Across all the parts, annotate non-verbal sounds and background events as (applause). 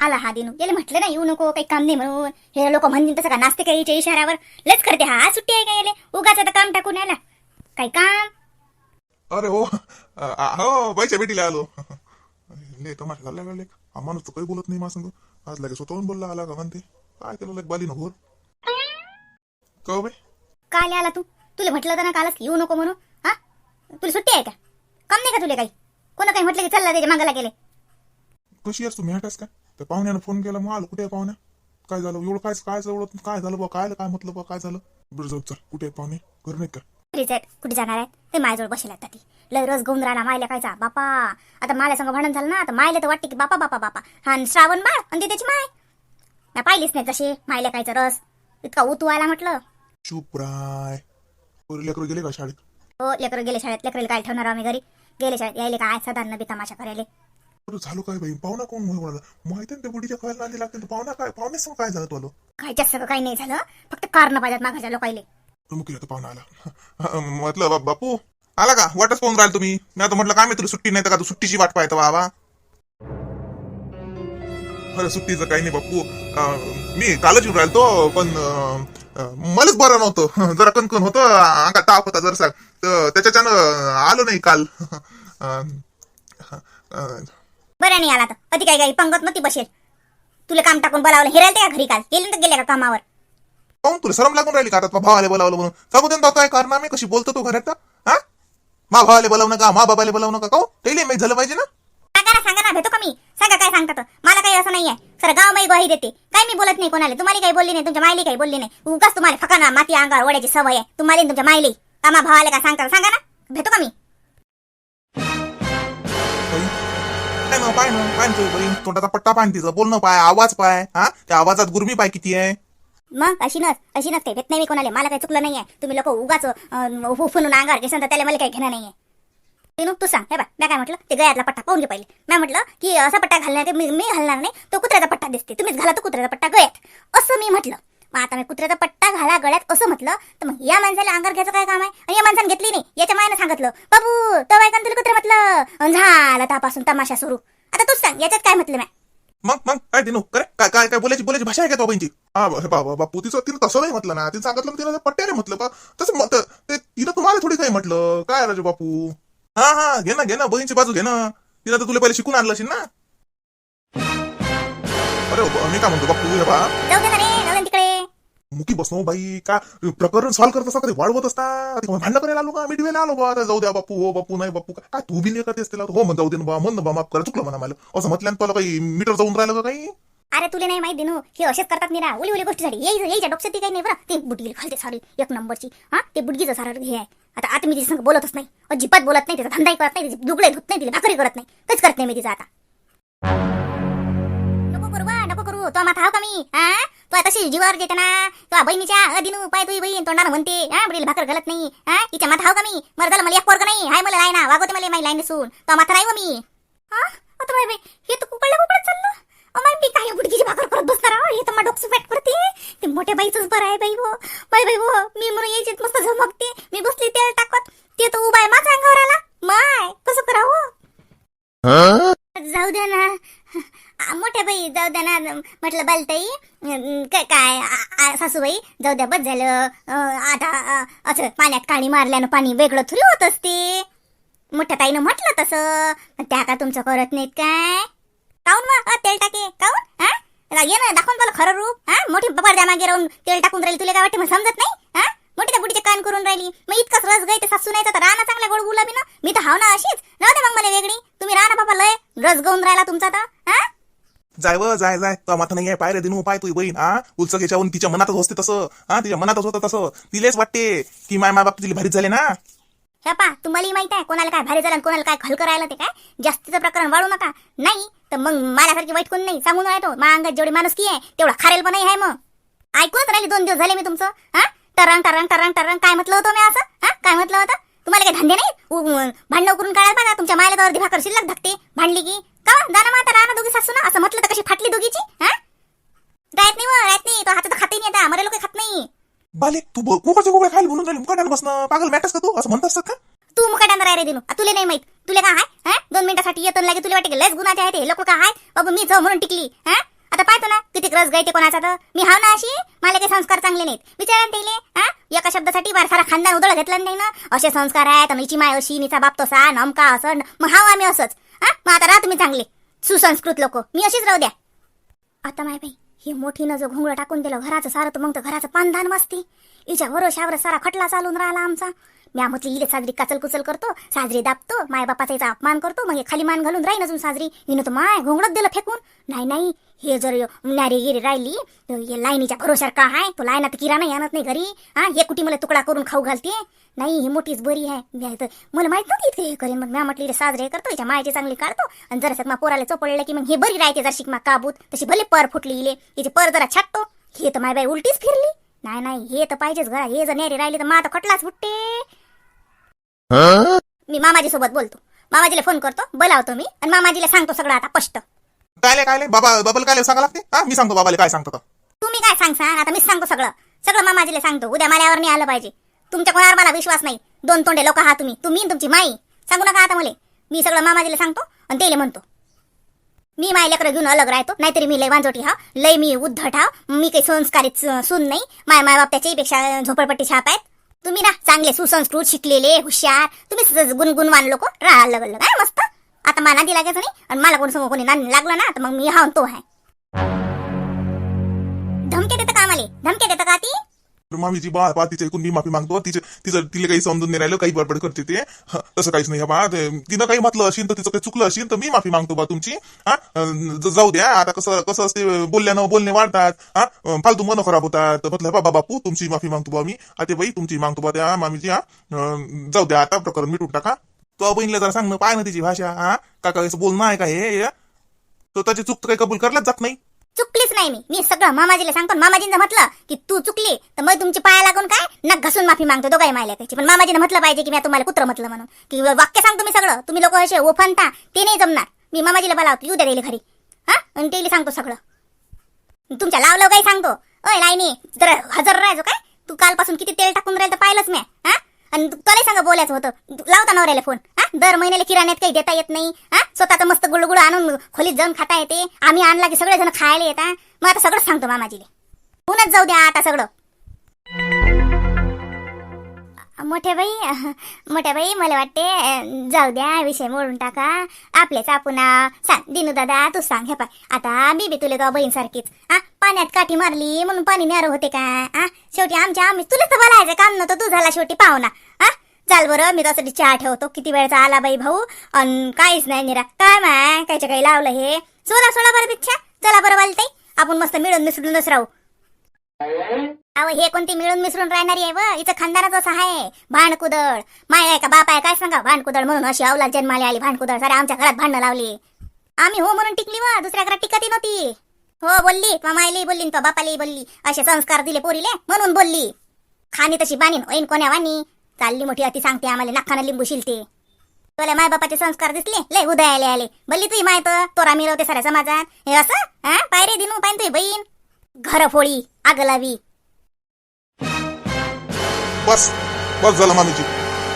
आला हा दिनू. याला म्हटलं ना येऊ नको काही काम नाही म्हणून. हे लोक म्हणतील तसं का नाचते काही इशाऱ्यावर लच करते हा आज सुट्टी आहे का याले? उगाच आता काम टाकून आला काही काम? अरे हो आ, हो बाईच्या भेटीला आलो. ले झाला का लेक. हा माणूस तर काही बोलत नाही माझं आज लगे स्वतःहून बोलला आला का म्हणते. काय केलं लेक बाली नको. कहो बाई? काल आला तू. तुला म्हटलं होतं ना कालच की येऊ नको म्हणून. हा? तुला सुट्टी आहे का? काम नाही का तुला काही? कोणा काही म्हटलं की चल्ला त्याच्या मागायला गेले कशी आहेस तुम्ही हटास काय? त्या पाहुण्यानं फोन केला मग आलो. कुठे आहे पाहुण्या काय झालं? एवढं काय काय एवढं काय झालं बा? काय काय म्हटलं बा? काय झालं? बरं जाऊ चल. कुठे पाहुणे? घर नाही का? घरीच आहेत. कुठे जाणार आहेत? ते माझ्याजवळ बसेल आता ती लय रोज गोंद राहिला मायला खायचा. बापा! आता मायला संग भांडण झालं ना आता मायला तर वाटते की बापा बापा बापा. हा श्रावण बाळ आणि त्याची माय. मी पाहिलीच नाही जशी मायला खायचा रस. इतका उतू आला म्हटलं. चुप राय. लेकरं गेले का शाळेत? हो लेकर गेले शाळेत. लेकरीला काय ठेवणार आम्ही घरी? गेले शाळेत. यायले काय? सदा नबी तमाशा करायले. बरं झालं काय बाई? पाहुणा कोण म्हणाला? माहिती ना त्या बुडीच्या खायला नांदी लागते. पाहुणा काय? पाहुणे सांग काय झालं तुला? काय जास्त काही नाही झालं. फक्त कारण पाहिजेत मागाच्या लोकायले. मुकी आता पाहुणा आला. म्हटलं बा- बापू आला का? वाटच पाहून राहिला तुम्ही. मी आता म्हटलं काय मी तुला सुट्टी नाही तर का? तू सुट्टीची वाट पाहतो बाबा. अरे सुट्टीचं काही नाही बापू. अं, मी कालच येऊन राहिलो तो पण अं, अं, मलाच बरं नव्हतं. (laughs) जरा कणकण होतं अंगात ताप होता जरसा. तर त्याच्याच्यानं आलो नाही काल. (laughs) अं, अं, बरं नाही आला तर. कधी काही काही पंगत नव्हती बसेल. तुला काम टाकून बोलावलं हिरायला का घरी काल? गेले तर गेले का कामावर? पाहून तुला शरम लागून राहिली का? आता भावाले बोलावलं म्हणून. सांगू दे ना काय करणार मी कशी बोलतो तू घरात हा? मा भावाले बोलावू नका मा बाबाले बोलावू नका काऊ त्याला माहीत झालं पाहिजे ना. सांगा ना सांगा ना भेटो का मी? सांगा काय सांगतात मला काही असं नाहीये. सर गाव माई ग्वाही देते. काय मी बोलत नाही कोणाला? तुम्हाला काही बोलली नाही तुमच्या मायली काही बोलली नाही. उगाच तुम्हाला फकाना माती अंगावर ओढ्याची सवय आहे. तुम्हाला आणि तुमच्या मायली कामा भावाला काय सांगतात सांगा ना. भेटो का मी? काय ना पाय ना पाय ना तुझी बहीण तोंडाचा पट्टा पाय ना तिचा. ना पाय आवाज पाय. हा? त्या आवाजात गुरमी पाय किती आहे? मग? अशी नस अशी नसते. भेट नाही मी कोणाला. मला काही चुकलं नाहीये. तुम्ही लोक उगाच अं, अंगार अंगावर घेसान तर त्याला मला काही घेणं नाहीये. तिनू तू सांग. हे बा मी काय म्हटलं? ते गळ्यातला पट्टा पाहून घे पहिले. मी म्हटलं की असा पट्टा घालणार मी मी घालणार नाही. तो कुत्र्याचा पट्टा दिसते. तुम्हीच घाला तो कुत्र्याचा पट्टा गळ्यात. असं मी म्हटलं. मग आता मी कुत्र्याचा पट्टा घाला गळ्यात असं म्हटलं. तर मग या माणसाला अंगावर घ्यायचं काय काम आहे? आणि या माणसाने घेतली नाही याच्या मायनं सांगितलं. बाबू तो बायकान तुला कुत्रा म्हटलं. झाला त्यापासून तमाशा सुरू. आता तूच सांग याच्यात काय म्हटलं मी मग मग काय दिनू? करे काय काय काय बोलायची बोलायची भाषा आहे का तो बहिणची हा ब- हे बाबा बापू तिचं तिनं तसं नाही म्हटलं ना. तिनं सांगितलं ना तिनं पट्ट्याने म्हटलं का तसं मत ते तिनं तुम्हाला थोडी काही म्हटलं. काय राजू बापू? हा हा घे ना घे ना बहीणची बाजू घे ना. तिनं तर तुला पहिले शिकून आणलं असेल ना. अरे मी काय म्हणतो बापू हे बा जाऊ दे ना रे मुकी बसनो बाई का प्रकरण सॉल्व करत असता कधी वाढवत असता? भांडण करायला आलो का? मी डिवेला आलो बा. जाऊ द्या बापू हो बापू नाही बापू काय? तू बी नाही करतेस त्याला हो मग जाऊ दे बा म्हण ना बा माफ करा चुकलं म्हणा मला. असं म्हटल्यानं तुला काही मीटर जाऊन राहिलं का काही? अरे तुला नाही माहिती दिनू हे असेच करतात निरा. उली उली गोष्टी झाली. यायचं यायच्या डोक्यात ती काही नाही बरं. ते बुडगी खालते सारी एक नंबरची. हा ते बुडगीचं सारं हे आहे. आता आता मी तिच्या संग बोलतच नाही. अजिबात बोलत नाही तिचा धंदाही करत नाही तिचे दुगळे धुत नाही तिला भाकरी करत नाही. काहीच करत नाही मी तिचा आता. तो माथा हाव का मी हा? तू आता तशी जीवावर देते ना. तो बहिणीच्या अदिनू पाय तुझी बहीण तोंडानं म्हणते हा? बडील भाकर घालत नाही हा? तिच्या माथा कमी का मी. मर झालं मला एक पोरग नाही. हाय मला लायना वागवते मला माझी लाईन सून तो माथा नाही हो मी. हा? आता बाय बाय हे तर कुकडलं कुकडत चाललं. अमाय मी काय बुडकीची भाकर करत बसणार आहो. हे तर मला डोकं करते ते मोठ्या बाईचंच बरं आहे बाई हो. बाई बाई हो मी म्हणून यायची मस्त झमकते. मी बसली तेल टाकत ते तर उभा आहे माझ्या अंगावर आला. माय कसं करावं? जाऊ द्या ना. मोठ्या बाई जाऊ द्या ना. म्हटलं बालताई काय काय सासूबाई जाऊ द्या बस झालं. आता असं पाण्यात काणी मारल्यानं पाणी वेगळं थुलं होत असते. मोठ्या ताईनं म्हटलं तसं. त्या का तुमचं करत नाहीत काय? काऊन मग? तेल टाके. काऊन? हा ये ना दाखवून मला खरं रूप. हा मोठी पडद्या मागे राहून तेल टाकून राहील तुला काय वाटते? मग समजत नाही? मोठी त्या बुडीचे कान करून राहिली. मग इतकंच रस गई ते सासू नाही तर राहणं चांगल्या गोड गुलाबी ना? मी तर हाव ना अशीच. राहू दे मग मला वेगळी. तुम्ही ना बाबा लय रस गाऊन राहिला तुमचा तर हा? जाय व जाय जाय. तो माथा नाही आहे पाय रे दिनू पाय तुझी बहीण हा? उलचक याच्यावरून तिच्या मनातच असते तसं. हा तिच्या मनातच होतं तसं. तिलेच वाटते की माय माय बाप तिला भारीच झाले ना? हे पा तुम्हालाही माहीत आहे कोणाला काय भारी झालं आणि कोणाला काय खल करायला ते काय? जास्तीचं प्रकरण वाढू नका. नाही तर मग माझ्यासारखी वाईट कोण नाही? सांगून राहतो. मा अंगात जेवढी माणुसकी आहे तेवढा खारेल पण आहे मग. ऐकूनच राहिली दोन दिवस झाले मी तुमचं हा? टरंग टरंग टरंग टरंग काय म्हटलं होतं मी असं? हा? काय म्हटलं होतं? तुम्हाला काही धंदे नाही? भांडणं करून काढायला बघा. तुमच्या मायला तर अर्धी भाकर शिल्लक धकते. भांडली की? का? जाणं मग आता राहणं दोघी सासू ना? असं म्हटलं तर कशी फाटली दोघीची? हा? राहत नाही मग राहत नाही. तो हातात खाते नाही आता. मरे लोक खात नाही. बाले तू कुकडचे कुकडे खायला बोलून राहिली. मुकाट्याला बसणं पागल मॅटस का तू? असं म्हणत असतात का? तू मुकाट्यानं राय रे दिनू. आ, तुला नाही माहीत. तुला काय आहे हा? दोन मिनिटासाठी येतो लागे तुला वाटते लस गुणाचे आहे ते लोक काय आहे बाबू मी जाऊ म्हणून टिकली. हा? आता पाहतो ना किती रस गायते कोणाचा तर. मी हाव ना अशी? मला काही संस्कार चांगले नाहीत. विचारा ना त्याले हा? एका शब्दासाठी बार सारा खानदान उदळ घेतलं नाही ना असे संस्कार आहेत मीची माय अशी निचा बाप तसा नमका असं मग हाव आम्ही असंच. हा? मग आता राहा तुम्ही चांगले. सुसंस्कृत लोक. मी अशीच राहू द्या. आता माय बाई हे मोठीनं जो घोंगडं टाकून दिलं घराचं सारं तर मग तर घराचं पानधान मस्ती. हिच्या वरोशावर सारा खटला चालून राहिला आमचा. म्या इले साजरी काचल कुचल करतो साजरी दाबतो माय बापाचा अपमान करतो मग हे खाली मान घालून राहीन अजून साजरी. हिनं तर माय घोंगडत दिलं फेकून. नाही नाही हे जर नारी गिरी राहिली तर लाईनीच्या भरोशावर का आहे तो लाईनात किराणा आणत नाही घरी हा? हे कुठे मला तुकडा करून खाऊ घालते? नाही ही मोठीच बरी आहे. तर मला माहीत नव्हती इतके हे करेन. मग म्या म्हटली साजरे करतो हिच्या मायची चांगली काढतो. आणि जरा मग पोराला चोपडलं की मग हे बरी राहते जर शिकमा काबूत. तशी भले पर फुटली इले हिचे पर जरा छाटतो. हे तर माय बाई उलटीच फिरली. नाही नाही हे तर पाहिजेच घरा हे जर नेरी राहिली तर मा तर खटलाच फुटते मी मामाजी सोबत बोलतो. मामाजीला फोन करतो बोलावतो मी आणि मामाजीला सांगतो सगळं आता स्पष्ट. कायले कायले? बाबा बाबाला सांगा लागते? हा मी सांगतो बाबाला काय सांगतो. तुम्ही काय सांगसान आता मीच सांगतो सगळं. सगळं मामाजीला सांगतो. उद्या माल्यावर नाही आलं पाहिजे. तुमच्या कोणावर मला विश्वास नाही. दोन तोंडे लोक आहात तुम्ही. तुम्ही तुमची माई. सांगू नका आता मला. मी सगळं मामाजीला सांगतो आणि तेले म्हणतो. मी माय लेकरं घेऊन अलग राहतो नाहीतरी मी लय वांजोटी हा लय मी उद्धट हा मी काही संस्कारित सुन सून नाही माय माय बापपेक्षा झोपडपट्टी छाप आहेत. तुम्ही ना चांगले सुसंस्कृत शिकलेले हुशार तुम्ही गुणगुणवान लोक राहा अलग अलग आहे मस्त. आता मला दिला लागायचं नाही आणि मला कोण समोर कोणी नांदी लागलं ना तर मग मी हा तो आहे. धमके देतं का आम्हाला धमके देतं का ती? मामीची बा बा तिच्या ऐकून मी माफी मागतो तिचे तिचं तिला काही समजून नाही राहिलं काही बडबड करते ते. तसं काहीच नाही बा तिनं काही म्हटलं असेल तर तिचं काही चुकलं असेल तर मी माफी मागतो बा तुमची. हा जाऊ द्या आता कसं कसं असते बोलल्यानं बोलणे वाढतात. हा फालतू मन खराब होतात. म्हटलं बाबा बापू तुमची माफी मागतो बा मी. आता बाई तुमची मागतो बा त्या मामीची हा जाऊ द्या आता प्रकरण मिटून टाका. तो बहिणीला जरा सांग ना पाय ना तिची भाषा हा काका असं बोलणं आहे का हे स्वतःची चूक तर काही कबूल करायलाच जात नाही. चुकलीच नाही मी. मी सगळं मामाजीला सांगतो मामाजीनं मामाजींचं म्हटलं की तू चुकली तर मग तुमची पाया लागून काय? नक घासून माफी मागतो दोघाही मायला त्याची. पण मामाजीनं म्हटलं पाहिजे की मी तुम्हाला कुत्र म्हटलं म्हणून. की वाक्य सांगतो मी सगळं. तुम्ही लोक असे ओफनता ते नाही जमणार. मी मामाजीला बोलावतो येऊ द्या घरी. हा? आणि तेली सांगतो सगळं. तुमच्या लावलं काही सांगतो. अय लाईनी जरा हजर राहायचो काय? तू कालपासून किती तेल टाकून राहिलं तर पाहिलंच मी हा? आणि तुलाही सांग बोलायचं होतं. लावता नवऱ्याला फोन. हा दर महिन्याला किराण्यात काही देता येत नाही. हा स्वतःचं मस्त गुळगुळ आणून खोलीत जाऊन खाता येते. आम्ही आणला की सगळेजण खायला येतात. मग आता सगळं सांगतो मामाजीले. पुन्हाच जाऊ द्या आता सगळं. मोठ्या बाई मोठ्या बाई मला वाटते जाऊ द्या विषय मोडून टाका. आपलेच आपण सांग दिनू दादा तू सांग हे पाय. आता मी बी तुला तो बहीण सारखीच हा पाण्यात काठी मारली म्हणून पाणी न्यारं होते का? हा शेवटी आमच्या आम्ही तुला तर बोलायचं काम नव्हतं तू झाला शेवटी पाहुणा. हा चाल बरं मी त्यासाठी चहा ठेवतो. किती वेळचा आला बाई भाऊ? अन काहीच नाही निरा. काय माय कायच्या काही लावलं हे? सोला सोला बरं पिच्छा चला बरं वालते. आपण मस्त मिळून मिसळूनच राहू. अहो हे कोणती मिळून मिसळून राहणारी आहे व? इथं खानदानच असं आहे. भांडकुदळ माय आहे का बाप आहे? काय सांगा भांडकुदळ म्हणून अशी अवलाद जन्माला आली. भांडकुदळ सारे आमच्या घरात भांडणं लावली. आम्ही हो म्हणून टिकली व? दुसऱ्या घरात टिकती नव्हती. हो बोलली. तो मायली बोलली तो बापाली बोलली. असे संस्कार दिले पोरीले. म्हणून बोलली. खाणी तशी बाणी ऐन कोण्या वाणी? चालली मोठी अति सांगते आम्हाला. नाखानं लिंबू शिलते. तुला माय बापाचे संस्कार दिसले? लय उदयाले आले. बोलली तुही माहीत तोरा मिळवते साऱ्या समाजात. हे असं? हा? पायरे दिनू पाहिजे तुही बहीण. घर आग लावी बस बस झालं मामीची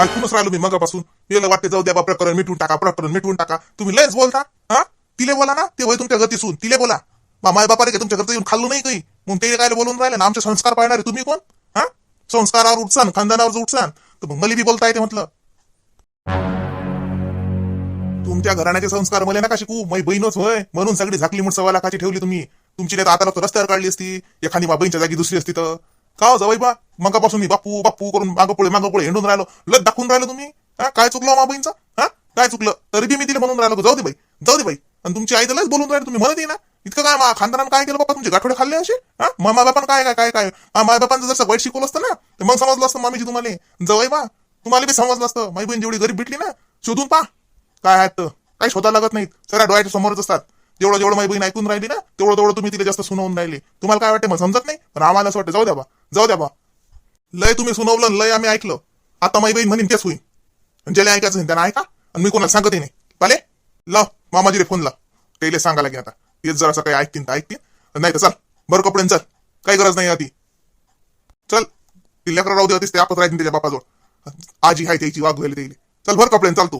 ऐकूनच राहिलो मी मगापासून. याला वाटते जाऊ द्या बा प्रकरण मिटून टाका प्रकरण मिटून टाका. तुम्ही लयच बोलता हा? तिले बोला ना ते होय तुमच्या गतीसून. तिले बोला. बा माय बापाने काय तुमच्या घरचं येऊन खाल्लो नाही काही? मग ते काय बोलून राहिले ना आमचे संस्कार पाळणारे तुम्ही कोण? हा? संस्कारावर उठसान खानदानावर उठसान. तर मग मला बी बोलता येते म्हटलं. तुमच्या घराण्याचे संस्कार मला नका शिकू. मै बहीणच होय. म्हणून सगळी झाकली मुठ सव्वा लाखाची ठेवली तुम्ही. तुमची नाही तर आता रस्त्यावर काढली असती एखादी बाबाईंच्या जागी दुसरी असती तर. का हो जवाई बा? मगापासून मी बापू बापू करून मागं पुढे मागं पुढे हिंडून राहिलो. लत दाखवून राहिलो तुम्ही. हा काय चुकलं हो मा हा काय चुकलं? तरी बी मी तिला म्हणून राहिलो जाऊ दे बाई जाऊ दे बाई. आणि तुमची आई तर बोलून राहिले तुम्ही म्हणत ना. इतकं काय मा खानदानानं काय केलं बाबा तुमचे? गाठोडे खाल्ले असे? हा मा बापान काय काय काय काय? हा माय बापांचं जसं वाईट शिकवलं असतं ना तर मग समजलं असतं मामीची तुम्हाला. जवाई बा तुम्हाला बी समजलं असतं. माई बहीण जेवढी गरीब भेटली ना शोधून पा काय आहेत तर? काही शोधा लागत नाहीत. सगळ्या डोळ्याच्या समोरच असतात. जेवढं जेवढं माझी बहीण ऐकून राहिली ना तेवढं तेवढं तुम्ही तिला जास्त सुनावून राहिले. तुम्हाला काय वाटतं मग समजत नाही पण आम्हाला असं वाटतं जाऊ द्या बा जाऊ द्या बा. लय तुम्ही सुनावलं लय आम्ही ऐकलं. आता माझी बहीण म्हणेन तेच होईन ज्याला ऐकायचं नाही त्यांना ऐका आणि मी कोणाला सांगतही नाही. पाले लाव मामाजीरे फोन लाव. त्याला सांगा लागेल आता. तेच जरा असं काही ऐकतील तर ऐकतील. नाही तर चल बरं कपडे चल. काही गरज नाही आधी. चल ती लेकरं राहू दे ते आपत राहतील त्याच्या बापाजवळ. आजी आहे त्याची वाघ व्हायला त्याला. चल भर कपडे चाल तू.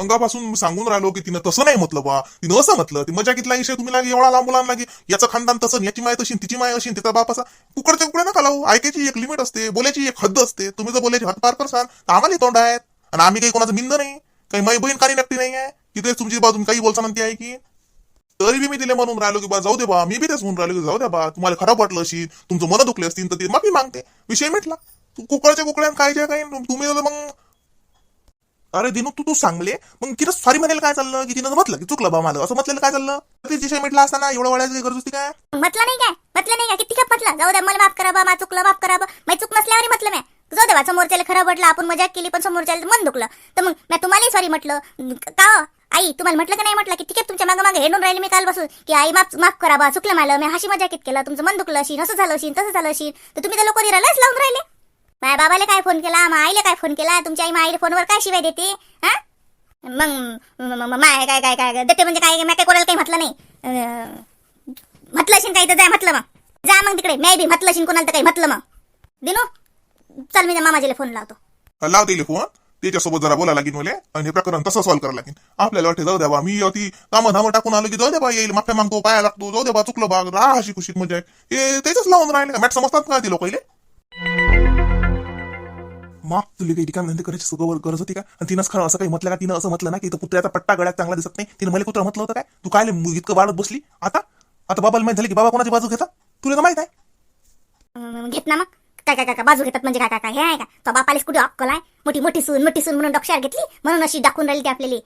अंगापासून सांगून राहिलो की तिनं तसं नाही म्हटलं बा. तिनं असं म्हटलं ती मजा कितला विषय तुम्ही लागे एवढा लांब मुलांना लागे. याचं खानदान तसं याची माय तशी तिची माय अशी तिचा बाप असा. कुकडच्या कुकडे नका लावू. ऐकायची एक लिमिट असते बोलायची एक हद्द असते. तुम्ही जर बोलायची हद्द पार करसाल तर आम्हाला तोंड आहेत. आणि आम्ही काही कोणाचं मिंद नाही. काही माई बहीण काही नक्की नाही आहे. की तेच तुमची बाजून काही बोलताना म्हणते आहे की तरी बी मी तिला म्हणून राहिलो की बा जाऊ दे बा. मी बी तेच म्हणून राहिलो की जाऊ द्या बा. तुम्हाला खराब वाटलं अशी तुमचं मन दुखले असतील तर ते माफी मागते. विषय मिटला. कुकडच्या कुकड्या काय जे काही तुम्ही मग अरे दिनू तू तू सांगले? मग तिनं सॉरी म्हणायला काय चाललं? की तिनं म्हटलं की चुकलं बा मला. असं म्हटलेलं काय चाललं? ते जिशे मिटला असताना एवढं वळायची गरज होती काय? म्हटलं नाही काय? म्हटलं नाही का? किती म्हटलं? जाऊ द्या मला माफ करा बा मा चुकलं माफ करा बा. माझी चूक नसल्यावर म्हटलं मी. जाऊ द्या बा, समोरच्याला खराब वाटलं आपण मजा केली पण समोरच्याला मन दुखलं. तर मग मी तुम्हालाही सॉरी म्हटलं. का हो? आई तुम्हाला म्हटलं का नाही म्हटलं? की ठीक आहे तुमच्या मागे मागे हेडून राहिले मी काल बसून की आई माफ माफ करा बा चुकलं मला. मी हाशी मजा कित केलं. तुमचं मन दुखलं अशी असं झालं अशी तसं झालं अशी तर तुम्ही त्या लोक राहिलाच लावून राहिले. माझ्या बाबाला काय फोन केला? मग आईला काय फोन केला? तुमच्या आई आईला फोनवर काय शिवाय देते? हा? मग माय काय काय काय देते म्हणजे काय? मी काय कोणाला काही म्हटलं नाही. म्हटलं असेल काही तर जाय म्हटलं मग. जा मग तिकडे. मी बी म्हटलं असेल कोणाला तर काही म्हटलं मग. दिनो चल मी मामाजीला फोन लावतो. लाव दिले फोन. त्याच्यासोबत जरा बोलायला लागेल मला. आणि हे प्रकरण तसं सॉल्व्ह करायला लागेल आपल्याला वाटते जाऊ द्या बा मी अति कामं धामं टाकून आलो की जाऊ द्या बा येईल. माफ्या मागतो पाया लागतो. जाऊ द्या बा चुकलं बा राहा अशी खुशीत मजा आहे. हे त्याच्याच लावून राहिले का? मॅट समजतात का ती लोक मग तुला काही ठिकाण धंदे करायची सुगवर गरज होती का? आणि तिनंच खरं असं काही म्हटलं का? तिनं असं म्हटलं ना की पुत्र्याचा पट्टा गळ्यात चांगला दिसत नाही. तिनं मला कुत्र म्हटलं होतं काय? तू काय इतकं वाढत बसली? आता? आता बाबाला माहीत झालं की बाबा कोणाची बाजू घेता? तुला तर माहीत आहे. घेत ना मग. काय काय काय बाजू घेतात म्हणजे काय काय हे आहे का? तो बापाला कुठे अक्कल आहे? मोठी मोठी सून मोठी सून म्हणून डॉक्टर घेतली? म्हणून अशी दाखवून राहिली ती आपल्याला.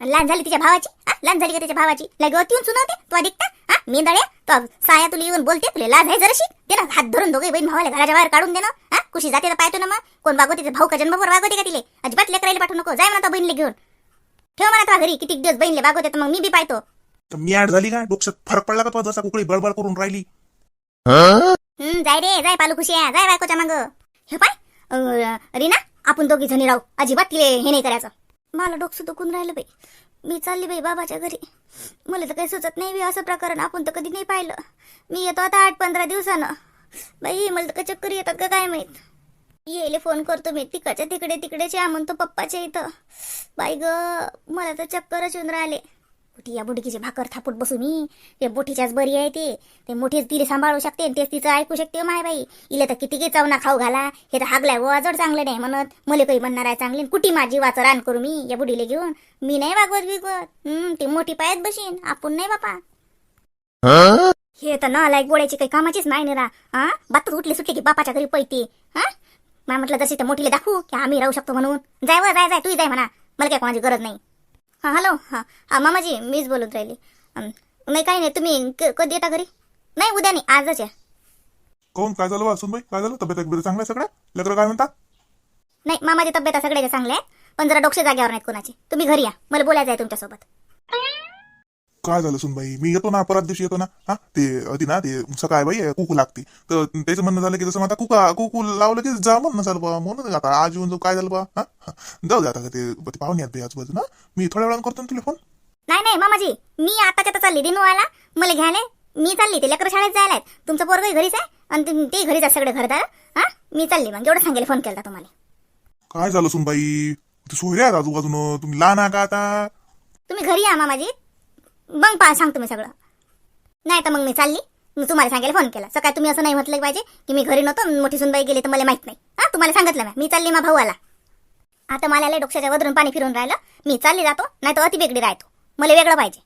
लहान झाली तिच्या भावाची? लहान झाली का त्याच्या भावाची? लगे येऊन सुनावते तू दिखता हा मी दळे तो साया तुला येऊन बोलते तुला लाज आहे जराशी? ते ना हात धरून दोघे बहीण भावाला घराच्या बाहेर काढून दे ना हा कुशी जाते तर पाहतो ना मग. कोण बागो तिचा भाऊ का जन्मभर वागवते का तिले? अजिबात लेकरायला पाठवू नको. जाय म्हणा तो बहिणीला घेऊन. ठेव म्हणा तो घरी किती दिवस बहिणीला बागवते तर मग मी बी पाहतो तर मी ऍड झाली काय? डोक्यात फरक पडला का तो? जसा कुकडी बळबळ करून राहिली. हम्म जाय रे जाय पालू खुशी आहे जाय बायकोच्या माग. हे पाय अं, रीना आपण दोघी जणी राहू. अजिबात तिले हे नाही करायचं. मला डोकं दुखून राहिलं बाई. मी चालली बाई बाबाच्या घरी. मला तर काही सुचत नाही बी असं प्रकरण. आपण तर कधी नाही पाहिलं. मी येतो आता आठ पंधरा दिवसानं. बाई मला तर काय चक्कर येतात का काय माहीत? येले फोन करतो मी. तिकडच्या तिकडे तिकडेच या म्हणतो पप्पाच्या इथं. बाई ग मला तर चक्करच येऊन राहिले. कुठे या बुडकीची भाकर थापूट बसू मी? ते बोटीच्याच बरी आहे ते. ते मोठीच तिला सांभाळू शकते आणि तेच तिचं ऐकू शकते माय बाई. इले तर किती काही चवना खाऊ घाला. हे तर हागलाय व जड चांगलं नाही म्हणत. मला काही म्हणणार आहे चांगली. कुठी माझी वाचं रान करू मी? या बुडीले घेऊन. मी नाही वागवत बिगवत. हम्म ती मोठी पायात बशीन. आपण नाही बापा. हे? तर ना लाईक गोळ्याची काही कामाचीच नाही निरा. हा बातच उठली सुटली की बापाच्या घरी पैती हा? मला म्हटलं तशी त्या मोठीला दाखवू की आम्ही राहू शकतो म्हणून. जाय व जाय जाय तू जाय म्हणा. मला काय कोणाची गरज नाही. हां हॅलो हां. मामाजी मीच बोलत राहिली. नाही काही नाही. तुम्ही कधी येता घरी? नाही उद्या नाही आजच या. कोण? काय झालं वासून बाई काय झालं? तब्येत तब्येत चांगल्या सगळ्या लेकरं काय म्हणतात? नाही मामाची तब्येत सगळ्याच्या चांगल्या आहे पण जरा डोक्षे जाग्यावर नाहीत कोणाची. तुम्ही घरी या. मला बोलायचं आहे तुमच्यासोबत. काय झालं सुनबाई मी येतो ना परत दिवशी येतो ना. हा? ते होती ना ते सकाळी बाई कुकू लागते. तर त्याचं म्हणणं झालं की जसं आता कुका कुकू लावलं की जा म्हणणं झालं बा म्हणून आता आज येऊन जाऊ काय झालं बा हा. जाऊ दे आता ते ते पाहुणे आहेत बाई आजूबाजू ना. मी थोड्या वेळानं करतो ना तुला फोन नाही नाही मामाजी मी तर चालली दिनू आला मला घ्यायला. मी चालली ते लेकर शाळेत जायला आहेत. तुमचं पोरगही घरीच आहे? आणि ते- ते घरीच आहे सगळे घरदार हा? मी चालली मग एवढं सांगेल फोन केला तुम्हाला. काय झालं सुनबाई ते सोयरे आहेत आजूबाजूनं. तुम्ही लहान का आता? तुम्ही घरी या मामाजी. मग पा सांगतो मी सगळं. नाही तर मग मी चालली. मी तुम्हाला सांगायला फोन केला. सकाळी तुम्ही असं नाही म्हटलं पाहिजे की मी घरी नव्हतो मोठी सुनबाई गेली तर मला माहीत नाही. हा तुम्हाला सांगितलं मी मी चालली मा भाऊ आला आता मला लय डोक्याच्या वदरून पाणी फिरून राहिलं. मी चालली जातो नाही तर अति वेगळी राहतो. मला वेगळं पाहिजे.